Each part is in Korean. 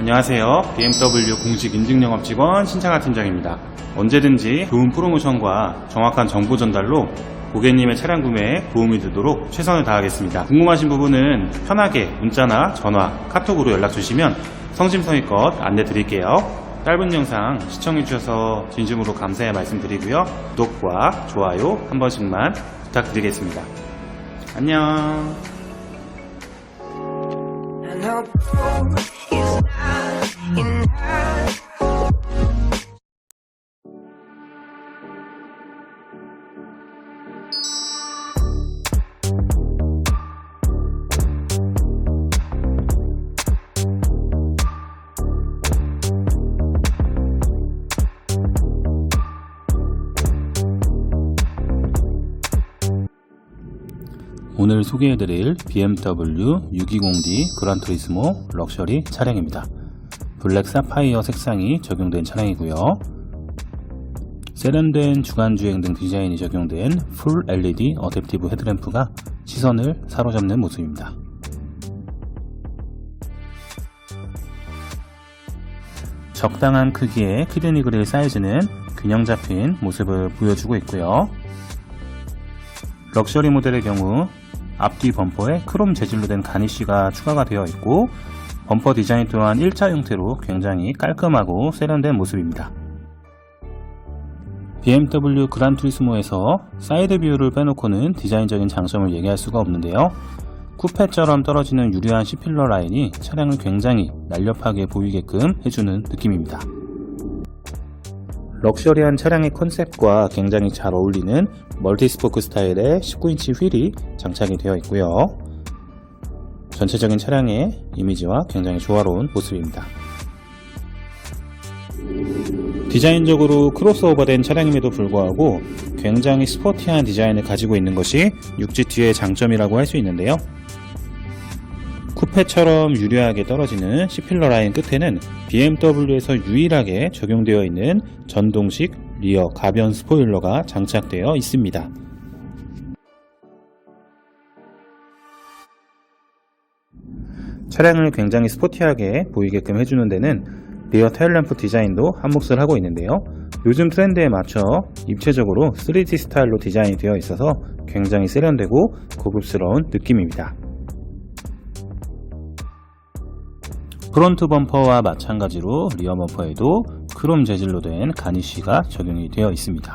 안녕하세요. BMW 공식 인증 영업 직원 신창하 팀장입니다. 언제든지 좋은 프로모션과 정확한 정보 전달로 고객님의 차량 구매에 도움이 되도록 최선을 다하겠습니다. 궁금하신 부분은 편하게 문자나 전화, 카톡으로 연락 주시면 성심성의껏 안내 드릴게요. 짧은 영상 시청해주셔서 진심으로 감사의 말씀드리고요. 구독과 좋아요 한 번씩만 부탁드리겠습니다. 안녕. 오늘 소개해드릴 BMW 620D 그란투리스모 럭셔리 차량입니다. 블랙 사파이어 색상이 적용된 차량이고요. 세련된 주간주행 등 디자인이 적용된 풀 LED 어댑티브 헤드램프가 시선을 사로잡는 모습입니다. 적당한 크기의 키드니 그릴 사이즈는 균형 잡힌 모습을 보여주고 있고요. 럭셔리 모델의 경우 앞뒤 범퍼에 크롬 재질로 된 가니쉬가 추가가 되어 있고 범퍼 디자인 또한 1차 형태로 굉장히 깔끔하고 세련된 모습입니다. BMW 그란투리스모에서 사이드 뷰를 빼놓고는 디자인적인 장점을 얘기할 수가 없는데요. 쿠페처럼 떨어지는 유려한 C필러 라인이 차량을 굉장히 날렵하게 보이게끔 해주는 느낌입니다. 럭셔리한 차량의 컨셉과 굉장히 잘 어울리는 멀티스포크 스타일의 19인치 휠이 장착이 되어 있고요. 전체적인 차량의 이미지와 굉장히 조화로운 모습입니다. 디자인적으로 크로스오버된 차량임에도 불구하고 굉장히 스포티한 디자인을 가지고 있는 것이 6GT의 장점이라고 할 수 있는데요. 쿠페처럼 유려하게 떨어지는 C필러 라인 끝에는 BMW에서 유일하게 적용되어 있는 전동식 리어 가변 스포일러가 장착되어 있습니다. 차량을 굉장히 스포티하게 보이게끔 해주는 데는 리어 테일램프 디자인도 한몫을 하고 있는데요. 요즘 트렌드에 맞춰 입체적으로 3D 스타일로 디자인이 되어 있어서 굉장히 세련되고 고급스러운 느낌입니다. 프론트 범퍼와 마찬가지로 리어 범퍼에도 크롬 재질로 된 가니쉬가 적용이 되어 있습니다.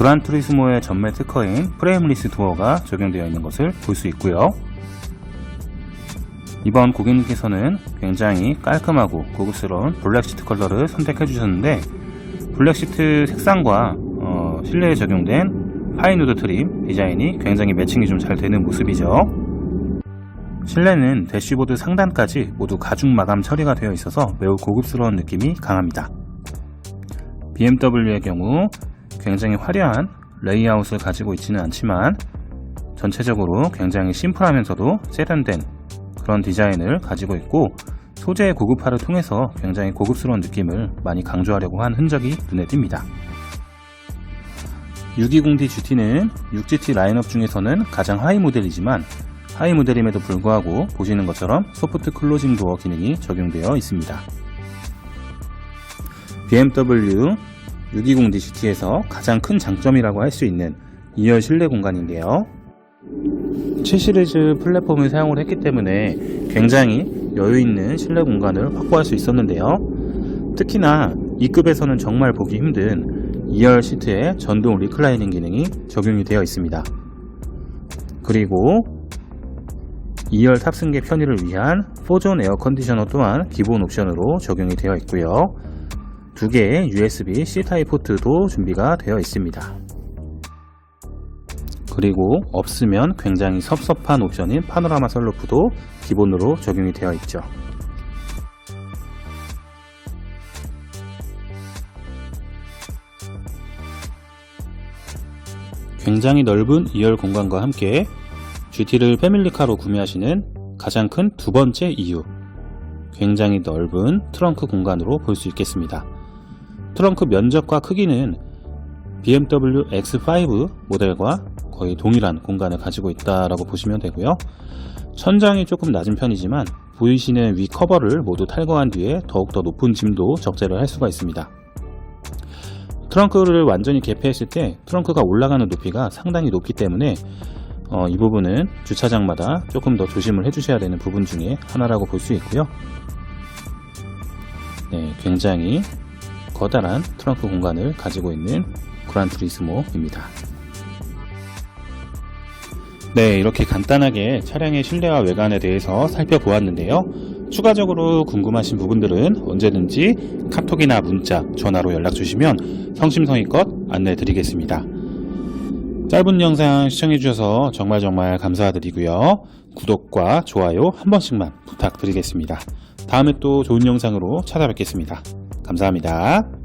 그란투리스모의 전매 특허인 프레임리스 도어가 적용되어 있는 것을 볼 수 있고요. 이번 고객님께서는 굉장히 깔끔하고 고급스러운 블랙 시트 컬러를 선택해 주셨는데 블랙 시트 색상과 어, 실내에 적용된 파이누드 트림 디자인이 굉장히 매칭이 좀 잘 되는 모습이죠. 실내는 대시보드 상단까지 모두 가죽 마감 처리가 되어 있어서 매우 고급스러운 느낌이 강합니다. BMW의 경우 굉장히 화려한 레이아웃을 가지고 있지는 않지만 전체적으로 굉장히 심플하면서도 세련된 그런 디자인을 가지고 있고 소재의 고급화를 통해서 굉장히 고급스러운 느낌을 많이 강조하려고 한 흔적이 눈에 띕니다. 620D GT는 6GT 라인업 중에서는 가장 하이 모델이지만 하이 모델임에도 불구하고 보시는 것처럼 소프트 클로징 도어 기능이 적용되어 있습니다. BMW 620D GT에서 가장 큰 장점이라고 할 수 있는 2열 실내 공간인데요. 7시리즈 플랫폼을 사용을 했기 때문에 굉장히 여유있는 실내 공간을 확보할 수 있었는데요. 특히나 2급에서는 정말 보기 힘든 2열 시트에 전동 리클라이닝 기능이 적용이 되어 있습니다. 그리고 2열 탑승객 편의를 위한 4존 에어 컨디셔너 또한 기본 옵션으로 적용이 되어 있고요. 두 개의 USB C 타입 포트도 준비가 되어 있습니다. 그리고 없으면 굉장히 섭섭한 옵션인 파노라마 선루프도 기본으로 적용이 되어 있죠. 굉장히 넓은 2열 공간과 함께 GT를 패밀리카로 구매하시는 가장 큰 두 번째 이유. 굉장히 넓은 트렁크 공간으로 볼 수 있겠습니다. 트렁크 면적과 크기는 BMW X5 모델과 거의 동일한 공간을 가지고 있다라고 보시면 되고요. 천장이 조금 낮은 편이지만 보이시는 위 커버를 모두 탈거한 뒤에 더욱더 높은 짐도 적재를 할 수가 있습니다. 트렁크를 완전히 개폐했을 때 트렁크가 올라가는 높이가 상당히 높기 때문에 어, 이 부분은 주차장마다 조금 더 조심을 해주셔야 되는 부분 중에 하나라고 볼 수 있고요. 네, 굉장히 커다란 트렁크 공간을 가지고 있는 그란투리스모입니다. 네, 이렇게 간단하게 차량의 실내와 외관에 대해서 살펴보았는데요. 추가적으로 궁금하신 부분들은 언제든지 카톡이나 문자, 전화로 연락 주시면 성심성의껏 안내 드리겠습니다. 짧은 영상 시청해주셔서 정말 정말 감사드리고요. 구독과 좋아요 한 번씩만 부탁드리겠습니다. 다음에 또 좋은 영상으로 찾아뵙겠습니다. 감사합니다.